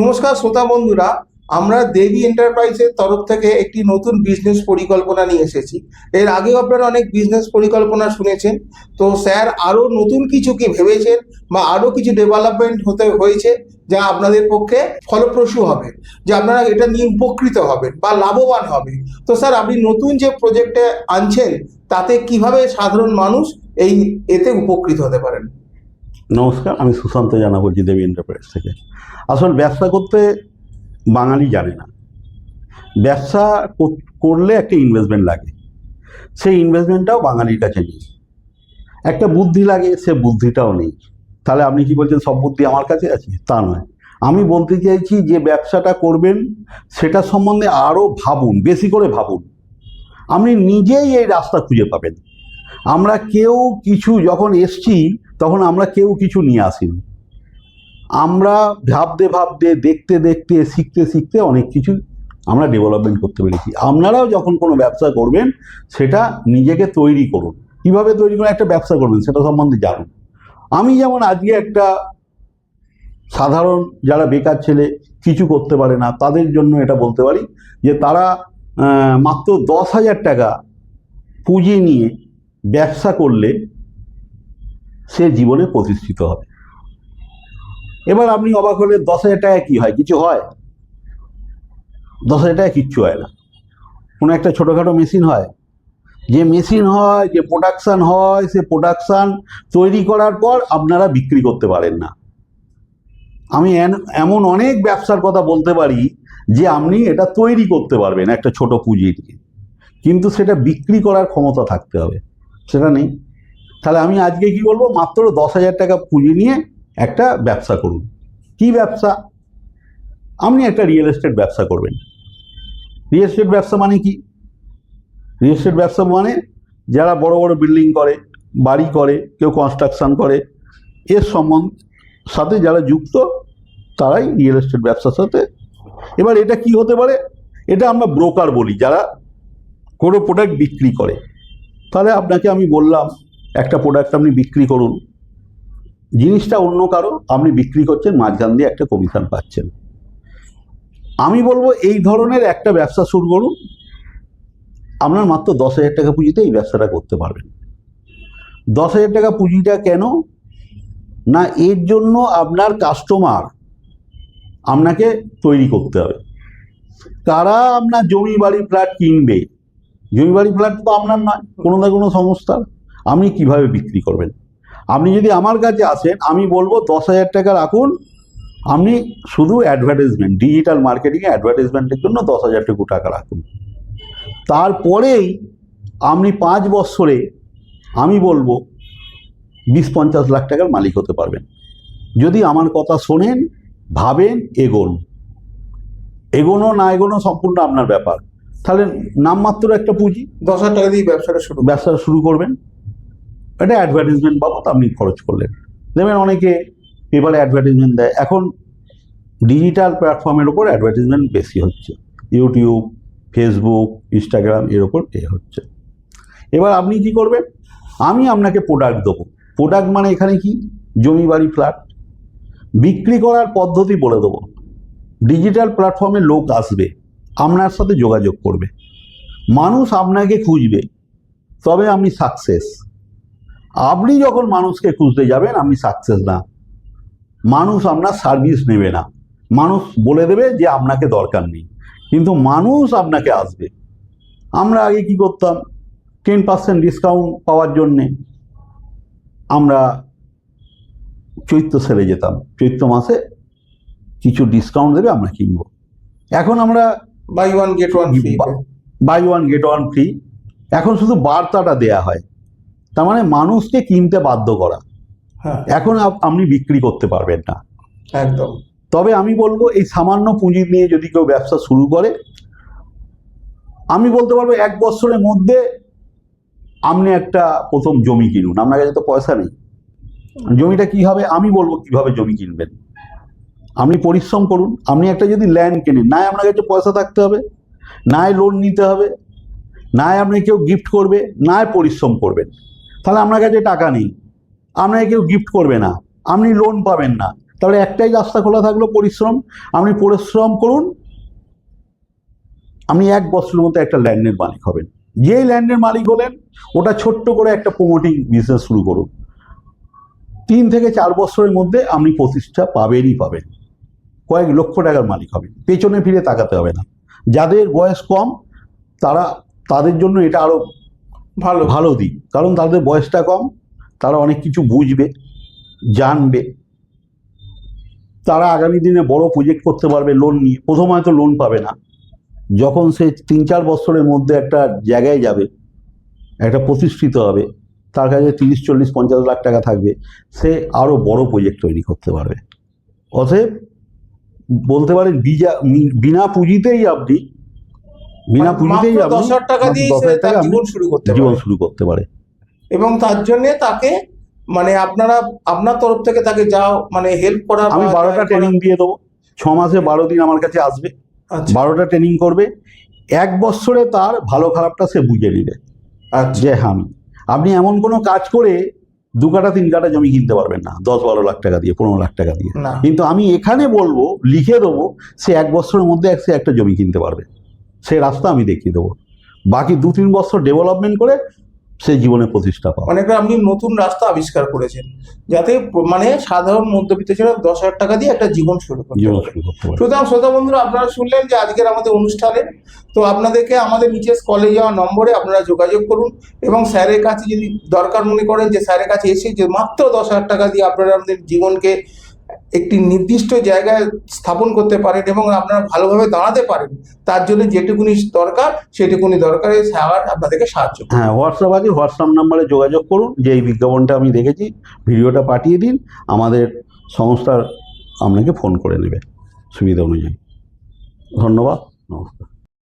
নমস্কার শ্রোতা বন্ধুরা, আমরা দেবী এন্টারপ্রাইজের তরফ থেকে একটি নতুন বিজনেস পরিকল্পনা নিয়ে এসেছি। এর আগেও আপনারা অনেক বিজনেস পরিকল্পনা শুনেছেন। তো স্যার আরও নতুন কিছু কি ভেবেছেন বা আরও কিছু ডেভেলপমেন্ট হতে হয়েছে যা আপনাদের পক্ষে ফলপ্রসূ হবে, যে আপনারা এটা নিয়ে উপকৃত হবেন বা লাভবান হবে তো স্যার আপনি নতুন যে প্রজেক্টে আনছেন, তাতে কীভাবে সাধারণ মানুষ এই এতে উপকৃত হতে পারেন? নমস্কার, আমি সুশান্ত জানা বলছি দেবী এন্টারপ্রাইজ থেকে। আসলে ব্যবসা করতে বাঙালি জানে না। ব্যবসা করলে একটা ইনভেস্টমেন্ট লাগে। সেই ইনভেস্টমেন্টটাও বাঙালির কাছে নেই। একটা বুদ্ধি লাগে, সে বুদ্ধিটাও নেই। তাহলে আপনি কি বলছেন, সব বুদ্ধি আমার কাছে আছে? তা নয়। আমি বলতে চাইছি যে ব্যবসাটা করবেন, সেটা সম্বন্ধে আরও ভাবুন, বেশি করে ভাবুন। আপনি নিজেই এই রাস্তা খুঁজে পাবেন। আমরা কেউ কিছু যখন এসছি তখন আমরা কেউ কিছু নিয়ে আসিনি। আমরা ভাবতে ভাবতে, দেখতে দেখতে, শিখতে শিখতে অনেক কিছু আমরা ডেভেলপমেন্ট করতে পেরেছি। আপনারাও যখন কোনো ব্যবসা করবেন, সেটা নিজেকে তৈরি করুন। কীভাবে তৈরি করে একটা ব্যবসা করবেন, সেটা সম্বন্ধে জানুন। আমি যেমন আজকে একটা সাধারণ যারা বেকার ছেলে, কিছু করতে পারে না, তাদের জন্য এটা বলতে পারি যে তারা মাত্র দশ হাজার টাকা পুঁজি নিয়ে ব্যবসা করলে সে জীবনে প্রতিষ্ঠিত হবে। এবার আপনি অবাক হলে দশ হাজার টাকা কি হয়? কিছু হয়? দশ হাজার টাকা কিচ্ছু হয় না। কোনো একটা ছোটোখাটো মেশিন হয়। যে মেশিন হয়, যে প্রোডাকশান হয়, সে প্রোডাকশান তৈরি করার পর আপনারা বিক্রি করতে পারেন না। আমি এমন অনেক ব্যবসার কথা বলতে পারি যে আপনি এটা তৈরি করতে পারবেন একটা ছোট পুঁজি দিয়ে কিন্তু সেটা বিক্রি করার ক্ষমতা থাকতে হবে। সেটা নেই। তাহলে আমি আজকে কি বলব? মাত্র দশ হাজার টাকা পুঁজি নিয়ে একটা ব্যবসা করুন। কি ব্যবসা? আপনি একটা রিয়েল এস্টেট ব্যবসা করবেন। রিয়েল এস্টেট ব্যবসা মানে কি? রিয়েল এস্টেট ব্যবসা মানে যারা বড় বড় বিল্ডিং করে, বাড়ি করে, কেউ কনস্ট্রাকশন করে, এর সম্বন্ধ, সাথে যারা যুক্ত, তারাই রিয়েল এস্টেট ব্যবসার সাথে। এবার এটা কি হতে পারে? এটা আমরা ব্রোকার বলি, যারা কোনো প্রোডাক্ট বিক্রি করে। তাহলে আপনাকে আমি বললাম একটা প্রোডাক্ট আপনি বিক্রি করুন। জিনিসটা অন্য কারও, আপনি বিক্রি করছেন, মাঝখান দিয়ে একটা কমিশন পাচ্ছেন। আমি বলব এই ধরনের একটা ব্যবসা শুরু করুন। আপনার মাত্র দশ হাজার টাকা পুঁজিতে এই ব্যবসাটা করতে পারবেন। দশ হাজার টাকা পুঁজিটা কেন? না, এর জন্য আপনার কাস্টমার আপনাকে তৈরি করতে হবে। কারা আপনার জমি বাড়ি ফ্ল্যাট কিনবে? জমি বাড়ি ফ্ল্যাট তো আপনার নয়, কোনো না কোনো সংস্থার। আপনি কীভাবে বিক্রি করবেন? আপনি যদি আমার কাছে আসেন আমি বলব দশ হাজার টাকা রাখুন। আপনি শুধু অ্যাডভার্টাইজমেন্ট ডিজিটাল মার্কেটিংয়ে অ্যাডভার্টাইজমেন্টের জন্য দশ হাজার টুকু টাকা রাখুন। তারপরেই আপনি পাঁচ বছরে আমি বলব বিশ পঞ্চাশ লাখ টাকার মালিক হতে পারবেন। যদি আমার কথা শোনেন ভাবেন এগোন। এগোনো না এগোনো সম্পূর্ণ আপনার ব্যাপার। তাহলে নামমাত্র একটা পুঁজি। দশ হাজার টাকা দিয়ে ব্যবসাটা শুরু ব্যবসাটা শুরু করবেন। এটা অ্যাডভার্টাইজমেন্ট বাবদ আপনি খরচ করলেন। দেখবেন অনেকে পেপারে অ্যাডভার্টাইজমেন্ট দেয়। এখন ডিজিটাল প্ল্যাটফর্মের ওপর অ্যাডভার্টাইজমেন্ট বেশি হচ্ছে। ইউটিউব ফেসবুক ইনস্টাগ্রাম এর ওপর এ হচ্ছে। এবার আপনি কি করবেন? আমি আপনাকে প্রোডাক্ট দেবো। প্রোডাক্ট মানে এখানে কি? জমি বাড়ি ফ্ল্যাট বিক্রি করার পদ্ধতি বলে দেবো। ডিজিটাল প্ল্যাটফর্মে লোক আসবে। আপনার সাথে যোগাযোগ করবে। মানুষ আপনাকে খুঁজবে। তবে আপনি সাকসেস আপনি যখন মানুষকে খুঁজতে যাবেন আপনি সাকসেস না। মানুষ আপনার সার্ভিস নেবে না। মানুষ বলে দেবে যে আপনাকে দরকার নেই। কিন্তু মানুষ আপনাকে আসবে। আমরা আগে কি করতাম? টেন পার্সেন্ট ডিসকাউন্ট পাওয়ার জন্যে আমরা চৈত্র সেলে যেতাম। চৈত্র মাসে কিছু ডিসকাউন্ট দেবে আমরা কিনবো। এখন আমরা buy one get one free buy one get one free এখন শুধু বার্তাটা দেয়া হয়। তার মানে মানুষকে কিনতে বাধ্য করা। হ্যাঁ। এখন আপ- আপনি বিক্রি করতে পারবেন না। একদম। তবে আমি বলব এই সামান্য পুঁজি নিয়ে যদি কেউ ব্যবসা শুরু করে আমি বলতে পারব এক বছরের মধ্যে আপনি একটা প্রথম জমি কিনুন। আপনার কাছে তো পয়সা নেই। জমিটা কি হবে? আমি বলব কীভাবে জমি কিনবেন। আপনি পরিশ্রম করুন। আপনি একটা যদি ল্যান্ড কেনেন না আপনার কাছে পয়সা থাকতে হবে না লোন নিতে হবে না আপনি কেউ গিফট করবে না পরিশ্রম করবেন। তাহলে আপনার কাছে টাকা নেই। আপনাকে কেউ গিফট করবে না। আপনি লোন পাবেন না। তাহলে একটাই রাস্তা খোলা থাকল পরিশ্রম। আপনি পরিশ্রম করুন। আপনি এক বছরের মধ্যে একটা ল্যান্ডের মালিক হবেন। যেই ল্যান্ডের মালিক হলেন, ওটা ছোট্ট করে একটা প্রমোটিং বিজনেস শুরু করুন। তিন থেকে চার বছরের মধ্যে আপনি প্রতিষ্ঠা পাবেনই পাবেন। কয়েক লক্ষ টাকার মালিক হবেন। পেছনে ফিরে তাকাতে হবে না। যাদের বয়স কম, তারা, তাদের জন্য এটা আরও ভালো। ভালো দিক। কারণ তাদের বয়সটা কম, তারা অনেক কিছু বুঝবে, জানবে। তারা আগামী দিনে বড় প্রজেক্ট করতে পারবে লোন নিয়ে। প্রথম হয়তো লোন পাবে না। যখন সে তিন চার বছরের মধ্যে একটা জায়গায় যাবে, একটা প্রতিষ্ঠিত হবে, তার কাছে তিরিশ, চল্লিশ, পঞ্চাশ লাখ টাকা থাকবে, সে আরও বড় প্রজেক্ট তৈরি করতে পারবে। অতএব বলতে পারেন বিনা পুঁজিতেই আপনি বিনা পুঁজিতেই আপনি দশ হাজার টাকা দিয়ে জীবন শুরু করতে জীবন শুরু করতে পারে। এবং তার জন্য তাকে মানে আপনারা আপনার তরফ থেকে তাকে যাও মানে হেল্প করা আমি বারোটা ট্রেনিং দিয়ে দেবো। ছ মাসে বারো দিন আমার কাছে আসবে। আচ্ছা। বারোটা ট্রেনিং করবে। এক বছরে তার ভালো খারাপটা সে বুঝে নিবে আচ্ছা। যে হ্যাঁ আমি আপনি এমন কোনো কাজ করে দু কাটা তিন কাটা জমি কিনতে পারবেন না দশ বারো লাখ টাকা দিয়ে পনেরো লাখ টাকা দিয়ে। না। কিন্তু আমি এখানে বলব লিখে দেবো সে এক বছরের মধ্যে এক- সে একটা জমি কিনতে পারবে। সে রাস্তা আমি দেখিয়ে দেবো। বাকি দু তিন বছর ডেভেলপমেন্ট করে সে জীবনে প্রতিষ্ঠা পাবে। একটা আপনি নতুন রাস্তা আবিষ্কার করেছেন যাতে মানে সাধারণ মধ্যবিত্ত ছেলে দশ হাজার টাকা দিয়ে একটা জীবন শুরু করতে জীবন শুরু করতে সুতরাং শ্রোতা বন্ধুরা আপনারা শুনলেন যে আজকের আমাদের অনুষ্ঠানে তো আপনাদেরকে আমাদের নিচে স্কলে যাওয়া নম্বরে আপনারা যোগাযোগ করুন এবং স্যারের কাছে যদি দরকার মনে করেন যে স্যারের কাছে এসে যে মাত্র দশ হাজার টাকা দিয়ে আপনারা আমাদের জীবনকে একটি নির্দিষ্ট জায়গায় স্থাপন করতে পারেন এবং আপনারা ভালোভাবে দাঁড়াতে পারেন, তার জন্য যেটুকুনি দরকার, সেটুকুনি দরকারে স্যার আপনাদেরকে সাহায্য হ্যাঁ হোয়াটসঅ্যাপ আছে হোয়াটসঅ্যাপ নাম্বারে যোগাযোগ করুন, যে এই বিজ্ঞাপনটা আমি দেখেছি, ভিডিওটা পাঠিয়ে দিন, আমাদের সংস্থার আপনাকে ফোন করে নেবে, সুবিধা অনুযায়ী। ধন্যবাদ, নমস্কার।